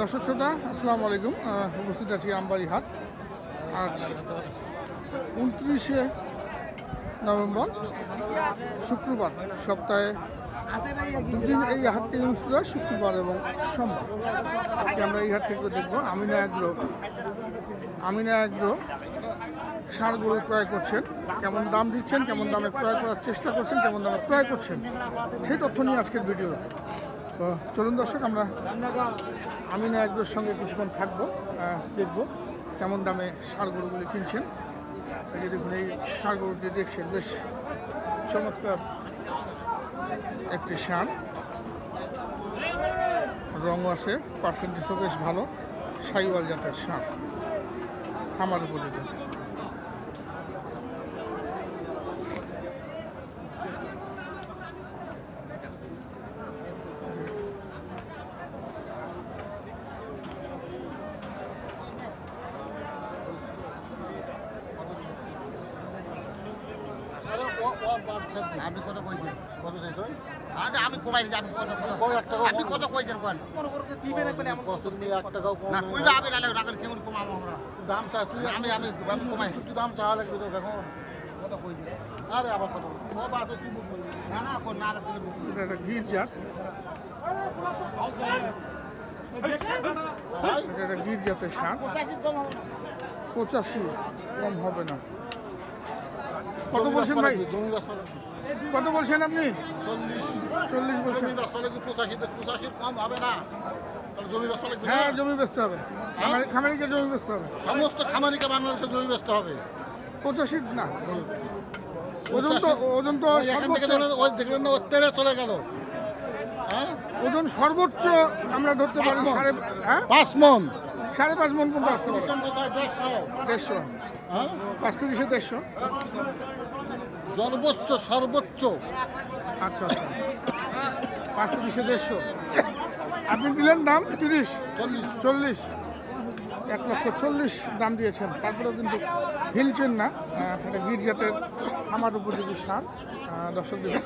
দর্শক শ্রোতা, আসসালামু আলাইকুম। উপস্থিত আছি আমবাড়ি হাট। আজ উনত্রিশে নভেম্বর, শুক্রবার, সপ্তাহে দুদিন এই হাটটি অনুষ্ঠিত হয় শুক্রবার এবং সোমবার। আমরা এই হাট থেকে দেখব আমিনা এগ্রো। আমিনা ষাঁড় গরু ক্রয় করছেন। কেমন দাম দিচ্ছেন, কেমন দামে ক্রয় করার চেষ্টা করছেন, কেমন দামে ক্রয় করছেন, সেই তথ্য নিয়ে আজকের ভিডিও তো চলুন দর্শক, আমরা আমিনা একজোর সঙ্গে কিছুক্ষণ থাকব দেখব কেমন দামে ষাঁড় গরুগুলি কিনছেন যে দেখুন, এই ষাঁড় গরুটি দেখছেন, বেশ চমৎকার একটি ষাঁড় রং আছে পার্সেন্টেজও বেশ ভালো, সাইওয়াল জাতের ষাঁড় খামার উপযোগী। আপনি কত কইছেন? কত চাইছো আচ্ছা আমি কমাই দিচ্ছি আপনি কত কই এক টাকা আপনি কত কইছেন কোন বছর নিয়ে এক টাকাও কম না নেই। কইবা আমি লালে রাখেন কেমন কমাবো আমরা? দাম চা আমি আমি আমি কমাই। একটু দাম চাওয়া লাগবে তো কত কইছেন? আরে আবার কত? ও বাদ কি বুক না না কোন না রাখলে বুক এটা গির পঁচাশি কম হবে না। কত বলছেন ভাই? জমি কত বলছেন আপনি? চল্লিশ। চল্লিশ বলছেন। জমি পঁচাশি পঁচাশি কম হবে না। তাহলে জমি লাগবে হ্যাঁ জমি হবে। খামারি খামারিকে জমি হবে। সমস্ত খামারিকে বাংলাদেশে জমি হবে। পঁচাশি না ওজন তো ওজন তো এখান থেকে সর্বোচ্চ। দেখলেন, ওই দেখলেন না তেড়ে চলে গেল। হ্যাঁ? ওজন সর্বোচ্চ আমরা ধরতে পারি সাড়ে হ্যাঁ? পাঁচ মন। সাড়ে পাঁচ মন পর্যন্ত আসতে পারে। দেড়শো। দেড়শো হ্যাঁ? পাঁচ তিরিশে দেড়শো। সর্বোচ্চ সর্বোচ্চ। আচ্ছা আচ্ছা। পাঁচ তিরিশে দেড়শো। আপনি দিলেন দাম তিরিশ। চল্লিশ। চল্লিশ। এক লক্ষ চল্লিশ দাম দিয়েছেন। তারপরেও কিন্তু হিলছেন না। এটা গির জাতের আমার উপযোগী সার দর্শক দিবেন।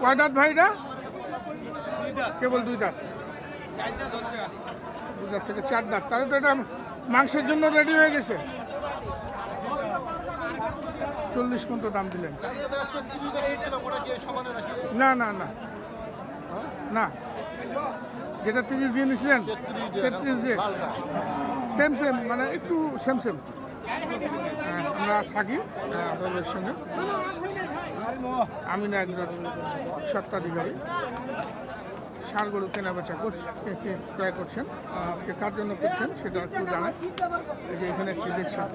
কয় দাঁত ভাইরা? কেবল দুই দাঁত দুই দাঁত থেকে চার দাঁত তাহলে তো এটা মাংসের জন্য রেডি হয়ে গেছে। চল্লিশ পর্যন্ত দাম দিলেন। না না না। না। যেটা তিরিশ দিয়ে নিছিলেন তেত্রিশ দিয়ে। সেম সেম মানে একটু সেম সেম আমরা থাকি আপনাদের সঙ্গে। আমি না একজন সত্ত্বাধিকারী সার গরু কেনা বেচা ক্রয় করছেন। আজকে কার জন্য করছেন সেটা একটু জানাই এই যে এখানে একটি দেখছেন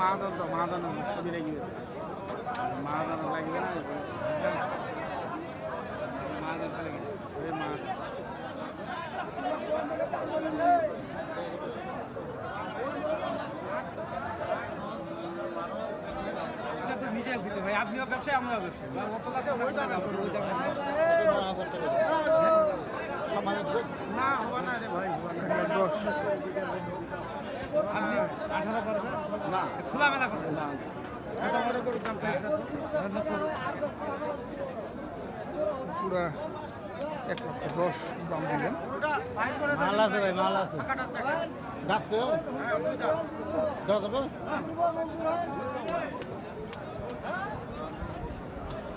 মাদান তো মাদান ছবি লাগিয়ে মাদান লাগবে না মাদান লাগবে ওই মাদান নিজে ঘুরতে ভাই আপনিও ব্যবসায় আমরাও ব্যবসায়। না হবে না। রে ভাই আপনি আঠারো পারবেন না। খোলা কথা না। দাম। পুরা এক লক্ষ দশ দাম দিলেন। মাল আছে ভাই মাল আছে। যাচ্ছে। দেওয়া যাবে?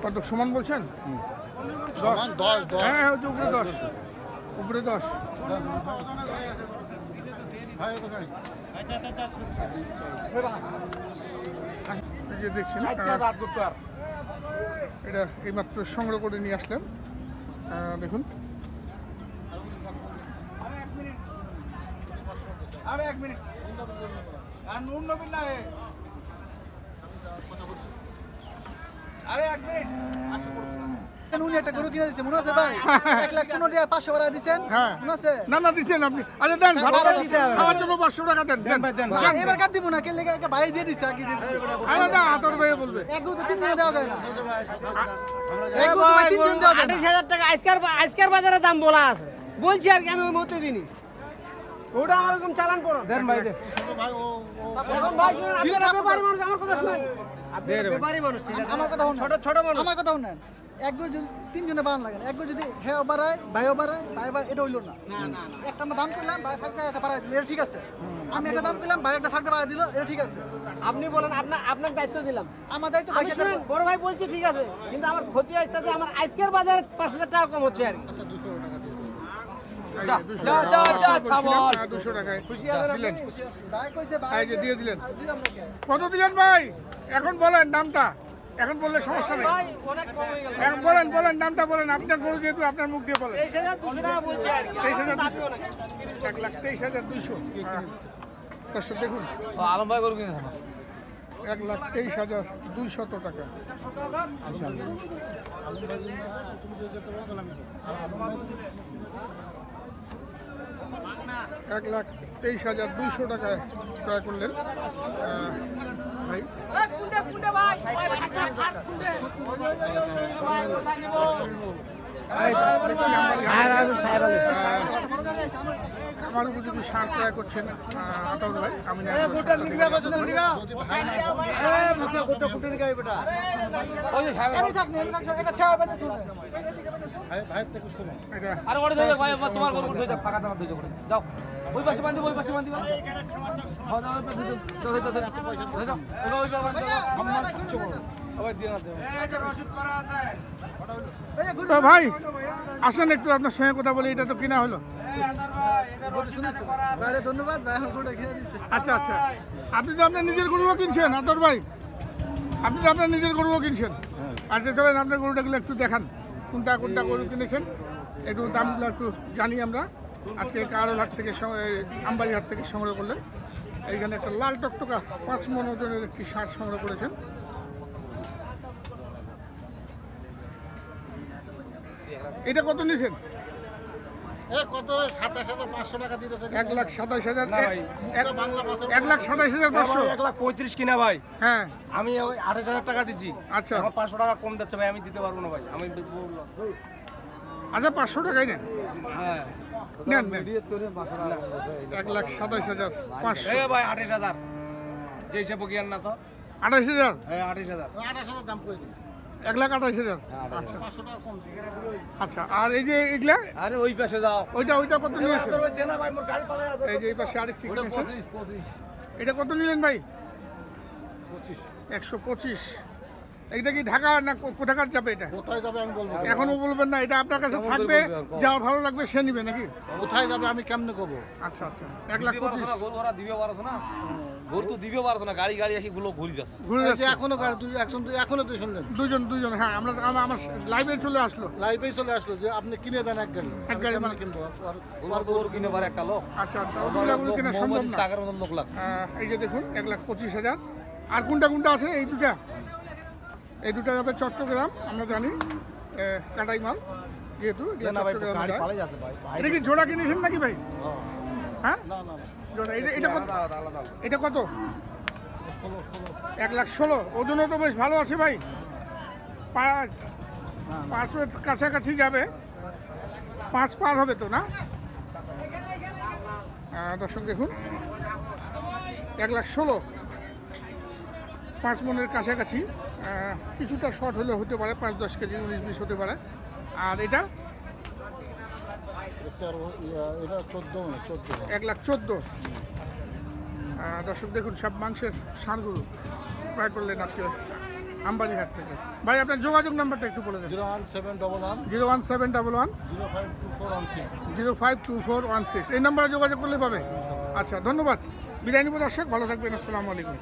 কত সমান বলছেন? দশ। দশ হ্যাঁ হ্যাঁ, হচ্ছে উপরে দশ। উপরে দশ। দেখছেন এটা এইমাত্র সংগ্রহ করে নিয়ে আসলাম দেখুন। আরে এক মিনিট। আর নুন নবীন না এ। আরে এক মিনিট। নুনি একটা গরু কিনে দিচ্ছে মনে আছে ভাই? এক লাখ পনেরো টাকা পাঁচশো টাকা দিচ্ছেন হ্যাঁ। মনে আছে? না না দিচ্ছেন আপনি। আরে দেন ভালো বারো দিতে হবে। খাওয়ার জন্য পাঁচশো টাকা দেন দেন। ভাই, দেন, দেন, এবার কাট দিব না? কে একটা ভাই দিয়ে দিচ্ছে আগে দিয়ে দিচ্ছে আরে না আতর ভাই বলবে। এক গরু তিন দিনে দেওয়া যায় না। এক গরু তো ভাই ভাই, দেওয়া যায় আঠাশ হাজার টাকা আজকের আজকের বাজারে দাম বলা আছে। বলছি আর কি আমি ওই মতে দিনই ওটা আমার এরকম চালান পড়ো। দেন ভাই দেন। ভাই ও ও ভাই শুনুন আপনারা ব্যাপারী মানুষ আমার কথা শুনুন। আপনি ব্যাপারী মানুষ ঠিক আছে? আমার কথা শুনুন। ছোট ছোট মানুষ। আমার কথা শুনেন। যদি তিনজনে লাগে যদি বাড়ায় ভাইও বাড়ায় ভাই বাড়ায় এটা হইল না। একটা আমরা দাম করলাম ভাই ফাঁকতে একটা বাড়াই দিল এটা ঠিক আছে। আমি একটা দাম করলাম ভাই একটা ফাঁকতে বাড়াই দিল এটা ঠিক আছে। আপনি বলেন আপনার আপনার দায়িত্ব দিলাম। আমার দায়িত্ব ভাই আমি শুনুন বড় ভাই বলছি ঠিক আছে কিন্তু আমার ক্ষতি আসছে যে আমার আজকের বাজারে পাঁচ হাজার টাকা কম হচ্ছে আর কি। কত দিলেন ভাই? এখন বলেন দামটা এখন বললে সমস্যা নেই। ভাই অনেক কম হয়ে গেল। এখন বলেন বলেন দামটা বলেন। আপনার গরু যেহেতু আপনার মুখ দিয়ে বলেন। তেইশ হাজার দুশো এক লাখ তেইশ হাজার দুইশো দর্শক দেখুন। আলম ভাই গরু কিনেছে এক লাখ তেইশ হাজার দুইশত টাকা। এক লাখ তেইশ হাজার দুইশো টাকায় ক্রয় করলেন ভাই। আমার উপযোগী সার ক্রয় করছেন আতাউর ভাই আমি ভাই ওই পাশে ওই পাশে আসেন একটু আপনার সঙ্গে কথা বলি এটা তো কিনা হলো? ধন্যবাদ কিনে দিছে। আচ্ছা আচ্ছা। আপনি তো আপনার নিজের গরুও কিনছেন আতর ভাই। আপনি তো আপনার নিজের গরুও কিনছেন। আচ্ছা চলেন আপনার গরুটাগুলো একটু দেখান কোনটা কোনটা গরু কিনেছেন। একটু দামগুলো একটু জানি আমরা। আজকে কারোল হাট থেকে আমবাড়ি হাট থেকে সংগ্রহ করলেন। এইখানে একটা লাল টকটকা পাঁচ মন ওজনের একটি সার সংগ্রহ করেছেন। এটা কত নিয়েছেন এক লাখ সাতাশ হাজার এক- বাংলা ভাষার এক লাখ সাতাশ হাজার পাঁচশো? এক লাখ পঁয়ত্রিশ কিনা ভাই। হ্যাঁ। আমি ওই আঠাশ হাজার টাকা দিচ্ছি আচ্ছা। এখন পাঁচশো টাকা কম যাচ্ছে ভাই আমি দিতে পারব না ভাই। আমি আচ্ছা পাঁচশো টাকাই নেন। হ্যাঁ। এক লাখ সাতাশ হাজার পাঁচশো। এ ভাই আঠাশ হাজার। যে হিসেবে না তো। আঠাশ হাজার? হ্যাঁ আঠাশ হাজার। আঠাশ হাজার দাম করে দিয়েছে? এক লাখ আঠাশ হাজার? আচ্ছা কম দিয়েছে। আচ্ছা। আর এই যে এগুলা? আরে ওই পাশে যাও। ওইটা ওইটা কত আছে। এই যে এই পাশে আরেকটি এটা কত নিলেন ভাই? একশো পঁচিশ। এইটা কি ঢাকা না কো- কোথাকার যাবে এটা? কোথায় যাবে আমি বলব? এখনও বলবেন না এটা আপনার কাছে থাকবে যা ভালো লাগবে সে নিবে নাকি? কোথায় যাবে আমি কেমনে করব? আচ্ছা আচ্ছা। এক লাখ পঁচিশ। দিবে পারছ না? গরু তো দিবে পারছ না গাড়ি গাড়ি আসি গুলো ঘুরি যাচ্ছে। ঘুরে এই যে যাচ্ছে। এখনও গাড়ি তুই একজন তুই এখনও তুই শুনলেন? দুজন দুজন হ্যাঁ আমরা আমার- আমার লাইভে চলে আসলো। লাইভেই চলে আসলো যে আপনি কিনে দেন এক গাড়ি। এক গাড়ি মানে- কিনবো? আর- আর- গরু কিনে পারে একটা লোক। আচ্ছা আচ্ছা ওগুলো কিনা সম্ভব না। চাকার মতন লোক লাগছে। এই যে দেখুন এক লাখ পঁচিশ হাজার। আর কোনটা কোনটা আছে? এই দুটা। এই দুটা যাবে চট্টগ্রাম আমরা জানি কাটাই মাল যেহেতু এটা কি জোড়া কিনেছেন নাকি ভাই? হ্যাঁ। এটা কত? এক লাখ ষোলো। ওজনও তো বেশ ভালো আছে ভাই। পাঁচ পাঁচের কাছাকাছি যাবে। পাঁচ পার হবে তো না? দর্শক দেখুন। এক লাখ ষোলো। পাঁচ মনের কাছাকাছি। কিছুটা শর্ট হলে হতে পারে পাঁচ দশ কেজি উনিশ বিশ হতে পারে। আর এটা এটা চোদ্দ এক লাখ চোদ্দ। দর্শক দেখুন সব মাংসের সারগুলো ক্রয় করলেন আজকে আমবাড়ি হাট থেকে। ভাই আপনার যোগাযোগ নাম্বারটা একটু বলে দেন। Zero one seven double one. Zero one seven double one. Zero five two four one six. Zero five two four one six. এই নাম্বারে যোগাযোগ করলে পাবে। আচ্ছা ধন্যবাদ। বিদায় নিব দর্শক ভালো থাকবেন। আসসালামু আলাইকুম।